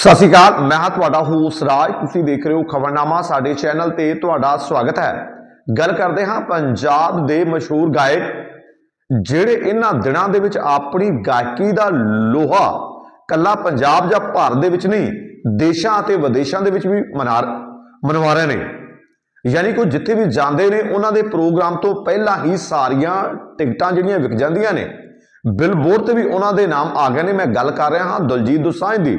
ਸਤਿ ਸ਼੍ਰੀ ਅਕਾਲ, ਮੈਂ ਹਾਂ ਤੁਹਾਡਾ ਹੋਸਟ ਰਾਜ। ਤੁਸੀਂ ਦੇਖ ਰਹੇ ਹੋ ਖਬਰਨਾਮਾ, ਸਾਡੇ ਚੈਨਲ ਤੇ ਤੁਹਾਡਾ ਸਵਾਗਤ ਹੈ। ਗੱਲ ਕਰਦੇ ਹਾਂ ਪੰਜਾਬ ਦੇ ਮਸ਼ਹੂਰ ਗਾਇਕ, ਜਿਹੜੇ ਇਹਨਾਂ ਦਿਨਾਂ ਦੇ ਵਿੱਚ ਆਪਣੀ ਗਾਇਕੀ ਦਾ ਲੋਹਾ ਕੱਲਾ ਪੰਜਾਬ ਜਾਂ ਭਾਰਤ ਦੇ ਵਿੱਚ ਨਹੀਂ, ਦੇਸ਼ਾਂ ਅਤੇ ਵਿਦੇਸ਼ਾਂ ਦੇ ਵਿੱਚ ਵੀ ਮਨਾ ਮਨਵਾ ਰਹੇ ਨੇ। ਯਾਨੀ ਕਿ ਉਹ ਜਿੱਥੇ ਵੀ ਜਾਂਦੇ ਨੇ, ਉਹਨਾਂ ਦੇ ਪ੍ਰੋਗਰਾਮ ਤੋਂ ਪਹਿਲਾਂ ਹੀ ਸਾਰੀਆਂ ਟਿਕਟਾਂ ਜਿਹੜੀਆਂ ਵਿਕ ਜਾਂਦੀਆਂ ਨੇ। ਬਿਲਬੋਰਡ ਤੇ ਵੀ ਉਹਨਾਂ ਦੇ ਨਾਮ ਆ ਗਏ ਨੇ। ਮੈਂ ਗੱਲ ਕਰ ਰਿਹਾ ਹਾਂ ਦਲਜੀਤ ਦੋਸਾਂਝ ਦੀ।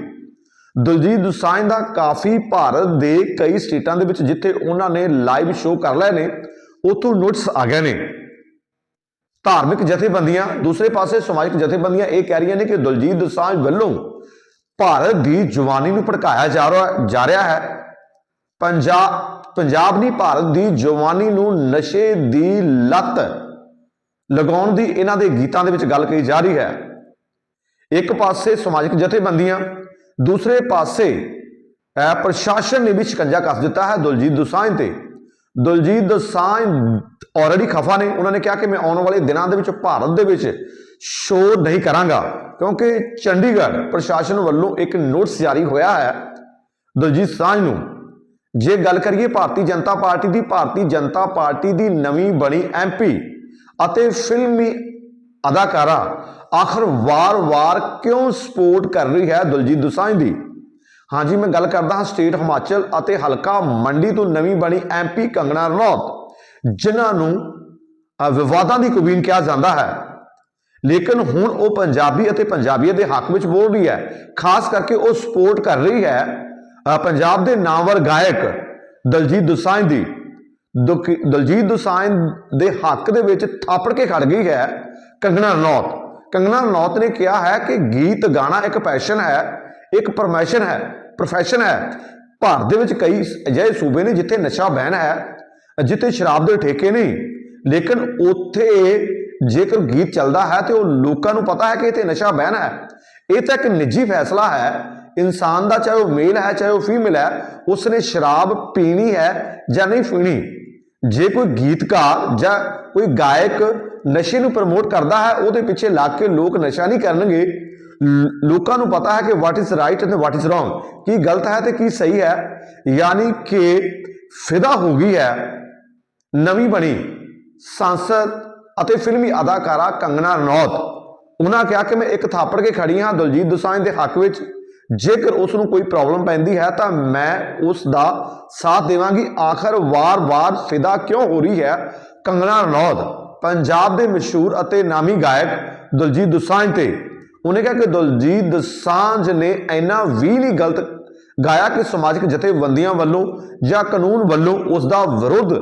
ਦਲਜੀਤ ਦੁਸਾਂਝ ਦਾ ਕਾਫੀ ਭਾਰਤ ਦੇ ਕਈ ਸਟੇਟਾਂ ਦੇ ਵਿੱਚ ਜਿੱਥੇ ਉਹਨਾਂ ਨੇ ਲਾਈਵ ਸ਼ੋਅ ਕਰ ਲਏ ਨੇ, ਉਥੋਂ ਨੋਟਿਸ ਆ ਗਏ ਨੇ। ਧਾਰਮਿਕ ਜਥੇਬੰਦੀਆਂ, ਦੂਸਰੇ ਪਾਸੇ ਸਮਾਜਿਕ ਜਥੇਬੰਦੀਆਂ ਇਹ ਕਹਿ ਰਹੀਆਂ ਨੇ ਕਿ ਦਲਜੀਤ ਦੁਸਾਂਝ ਵੱਲੋਂ ਭਾਰਤ ਦੀ ਜਵਾਨੀ ਨੂੰ ਭੜਕਾਇਆ ਜਾ ਰਿਹਾ ਜਾ ਰਿਹਾ ਹੈ। ਪੰਜਾਬ ਪੰਜਾਬ ਨਹੀਂ ਭਾਰਤ ਦੀ ਜਵਾਨੀ ਨੂੰ ਨਸ਼ੇ ਦੀ ਲੱਤ ਲਗਾਉਣ ਦੀ ਇਹਨਾਂ ਦੇ ਗੀਤਾਂ ਦੇ ਵਿੱਚ ਗੱਲ ਕਹੀ ਜਾ ਰਹੀ ਹੈ। ਇੱਕ ਪਾਸੇ ਸਮਾਜਿਕ ਜਥੇਬੰਦੀਆਂ ਦੂਸਰੇ ਪਾਸੇ ਪ੍ਰਸ਼ਾਸਨ ਨੇ ਵੀ ਸ਼ਿਕੰਜਾ ਕੱਸ ਦਿੱਤਾ ਹੈ ਦਲਜੀਤ ਦੋਸਾਂਝ ਤੇ। ਦਲਜੀਤ ਦੋਸਾਂਝ ਆਲਰੇਡੀ ਖਫਾ ਨੇ। ਉਹਨਾਂ ਨੇ ਕਿਹਾ ਕਿ ਮੈਂ ਆਉਣ ਵਾਲੇ ਦਿਨਾਂ ਦੇ ਵਿੱਚ ਭਾਰਤ ਦੇ ਵਿੱਚ ਸ਼ੋਅ ਨਹੀਂ ਕਰਾਂਗਾ, ਕਿਉਂਕਿ ਚੰਡੀਗੜ੍ਹ ਪ੍ਰਸ਼ਾਸਨ ਵੱਲੋਂ ਇੱਕ ਨੋਟਿਸ ਜਾਰੀ ਹੋਇਆ ਹੈ ਦਲਜੀਤ ਸਾਂਝ ਨੂੰ। ਜੇ ਗੱਲ ਕਰੀਏ ਭਾਰਤੀ ਜਨਤਾ ਪਾਰਟੀ ਦੀ, ਭਾਰਤੀ ਜਨਤਾ ਪਾਰਟੀ ਦੀ ਨਵੀਂ ਬਣੀ ਐਮਪੀ ਅਤੇ ਫਿਲਮੀ ਅਦਾਕਾਰਾ ਆਖਰ ਵਾਰ-ਵਾਰ ਕਿਉਂ ਸਪੋਰਟ ਕਰ ਰਹੀ ਹੈ ਦਲਜੀਤ ਦੋਸਾਂਝ ਦੀ? ਹਾਂਜੀ ਮੈਂ ਗੱਲ ਕਰਦਾ ਹਾਂ ਸਟੇਟ ਹਿਮਾਚਲ ਅਤੇ ਹਲਕਾ ਮੰਡੀ ਤੋਂ ਨਵੀਂ ਬਣੀ ਐਮਪੀ ਕੰਗਣਾ ਰਣੌਤ, ਜਿਨ੍ਹਾਂ ਨੂੰ ਵਿਵਾਦਾਂ ਦੀ ਕੁਬੀਨ ਕਿਹਾ ਜਾਂਦਾ ਹੈ। ਲੇਕਿਨ ਹੁਣ ਉਹ ਪੰਜਾਬੀ ਅਤੇ ਪੰਜਾਬੀਅਤ ਦੇ ਹੱਕ ਵਿੱਚ ਬੋਲ ਰਹੀ ਹੈ। ਖਾਸ ਕਰਕੇ ਉਹ ਸਪੋਰਟ ਕਰ ਰਹੀ ਹੈ ਪੰਜਾਬ ਦੇ ਨਾਮਵਰ ਗਾਇਕ ਦਲਜੀਤ ਦੁਸਾਂਝ ਦੀ। ਦੁਕ- ਦਲਜੀਤ ਦੋਸਾਂਝ ਦੇ ਹੱਕ ਦੇ ਵਿੱਚ ਥਾਪੜ ਕੇ ਖੜ ਗਈ ਹੈ ਕੰਗਣਾ ਰਣੌਤ। ਕੰਗਣਾ ਰਣੌਤ ਨੇ ਕਿਹਾ ਹੈ ਕਿ ਗੀਤ ਗਾਣਾ ਇੱਕ ਪੈਸ਼ਨ ਹੈ, ਇੱਕ ਪਰਮੈਸ਼ਨ ਹੈ ਪ੍ਰੋਫੈਸ਼ਨ ਹੈ। ਭਾਰਤ ਦੇ ਵਿੱਚ ਕਈ ਅਜਿਹੇ ਸੂਬੇ ਨੇ ਜਿੱਥੇ ਨਸ਼ਾ ਬੈਨ ਹੈ, ਜਿੱਥੇ ਸ਼ਰਾਬ ਦੇ ਠੇਕੇ ਨਹੀਂ ਲੇਕਿਨ ਉੱਥੇ ਜੇਕਰ ਗੀਤ ਚੱਲਦਾ ਹੈ ਤੇ ਉਹ ਲੋਕਾਂ ਨੂੰ ਪਤਾ ਹੈ ਕਿ ਇੱਥੇ ਨਸ਼ਾ ਬੈਨ ਹੈ। ਇਹ ਤਾਂ ਇੱਕ ਨਿੱਜੀ ਫੈਸਲਾ ਹੈ। ਇਨਸਾਨ ਦਾ ਚਾਹੇ ਉਹ ਮੇਲ ਹੈ, ਚਾਹੇ ਉਹ ਫੀਮੇਲ ਹੈ, ਉਸਨੇ ਸ਼ਰਾਬ ਪੀਣੀ ਹੈ ਜਾਂ ਨਹੀਂ ਪੀਣੀ। ਜੇ ਕੋਈ ਗੀਤਕਾਰ ਜਾਂ ਕੋਈ ਗਾਇਕ ਨਸ਼ੇ ਨੂੰ ਪ੍ਰਮੋਟ ਕਰਦਾ ਹੈ, ਉਹਦੇ ਪਿੱਛੇ ਲੱਗ ਕੇ ਲੋਕ ਨਸ਼ਾ ਨਹੀਂ ਕਰਨਗੇ। ਲੋਕਾਂ ਨੂੰ ਪਤਾ ਹੈ ਕਿ ਵਾਟ ਇਜ਼ ਰਾਈਟ ਅਤੇ ਵਾਟ ਇਜ਼ ਰੋਂਗ ਕੀ ਗਲਤ ਹੈ ਤੇ ਕੀ ਸਹੀ ਹੈ? ਯਾਨੀ ਕਿ ਫਿਦਾ ਹੋ ਗਈ ਹੈ, ਨਵੀਂ ਬਣੀ ਸੰਸਦ ਅਤੇ ਫਿਲਮੀ ਅਦਾਕਾਰਾ ਕੰਗਨਾ ਰਣੌਤ। ਉਹਨਾਂ ਕਿਹਾ ਕਿ ਮੈਂ ਇੱਕ ਥਾਪੜ ਕੇ ਖੜੀ ਹਾਂ, ਦਲਜੀਤ ਦੋਸਾਂਝ ਦੇ ਹੱਕ ਵਿੱਚ। ਜੇਕਰ ਉਸ ਨੂੰ ਕੋਈ ਪ੍ਰੋਬਲਮ ਪੈਂਦੀ ਹੈ ਤਾਂ ਮੈਂ ਉਸ ਦਾ ਸਾਥ ਦੇਵਾਂਗੀ। ਆਖਰ ਵਾਰ-ਵਾਰ ਫਿਦਾ ਕਿਉਂ ਹੋ ਰਹੀ ਹੈ? ਕੰਗਣਾ ਰਣੌਤ, ਪੰਜਾਬ ਦੇ ਮਸ਼ਹੂਰ ਅਤੇ ਨਾਮੀ ਗਾਇਕ ਦਲਜੀਤ ਦੁਸਾਂਝ ਤੇ। ਉਹਨੇ ਕਿਹਾ ਕਿ ਦਲਜੀਤ ਦੁਸਾਂਝ ਨੇ ਇੰਨਾ ਵੀ ਨਹੀਂ ਗਲਤ ਗਾਇਆ ਕਿ ਸਮਾਜਿਕ ਜਥੇਬੰਦੀਆਂ ਵੱਲੋਂ ਜਾਂ ਕਾਨੂੰਨ ਵੱਲੋਂ ਉਸ ਦਾ ਵਿਰੋਧ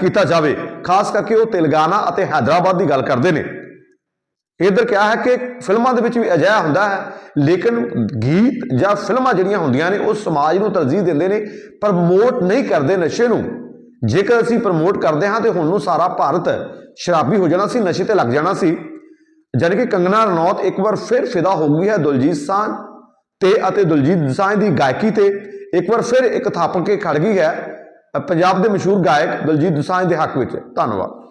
ਕੀਤਾ ਜਾਵੇ। ਖਾਸ ਕਰਕੇ ਉਹ ਤੇਲੰਗਾਨਾ ਅਤੇ ਹੈਦਰਾਬਾਦ ਦੀ ਗੱਲ ਕਰਦੇ ਨੇ। ਇਧਰ ਕਿਹਾ ਹੈ ਕਿ ਫਿਲਮਾਂ ਦੇ ਵਿੱਚ ਵੀ ਅਜਿਹਾ ਹੁੰਦਾ ਹੈ, ਲੇਕਿਨ ਗੀਤ ਜਾਂ ਫਿਲਮਾਂ ਜਿਹੜੀਆਂ ਹੁੰਦੀਆਂ ਨੇ, ਉਹ ਸਮਾਜ ਨੂੰ ਤਰਜੀਹ ਦਿੰਦੇ ਨੇ, ਪ੍ਰਮੋਟ ਨਹੀਂ ਕਰਦੇ ਨਸ਼ੇ ਨੂੰ। ਜੇਕਰ ਅਸੀਂ ਪ੍ਰਮੋਟ ਕਰਦੇ ਹਾਂ ਤੇ ਹੁਣ ਨੂੰ ਸਾਰਾ ਭਾਰਤ ਸ਼ਰਾਬੀ ਹੋ ਜਾਣਾ ਸੀ, ਨਸ਼ੇ ਤੇ ਲੱਗ ਜਾਣਾ ਸੀ। ਜਾਣੀ ਕਿ ਕੰਗਨਾ ਰਣੌਤ ਇੱਕ ਵਾਰ ਫਿਰ ਫਿਦਾ ਹੋ ਗਈ ਹੈ ਦਲਜੀਤ ਸਾਂਝ ਤੇ ਅਤੇ ਦਲਜੀਤ ਦੋਸਾਂਝ ਦੀ ਗਾਇਕੀ ਤੇ। ਇੱਕ ਵਾਰ ਫਿਰ ਇੱਕ ਥਾਪ ਕੇ ਖੜ ਗਈ ਹੈ, ਪੰਜਾਬ ਦੇ ਮਸ਼ਹੂਰ ਗਾਇਕ ਦਲਜੀਤ ਦੋਸਾਂਝ ਦੇ ਹੱਕ ਵਿੱਚ। ਧੰਨਵਾਦ।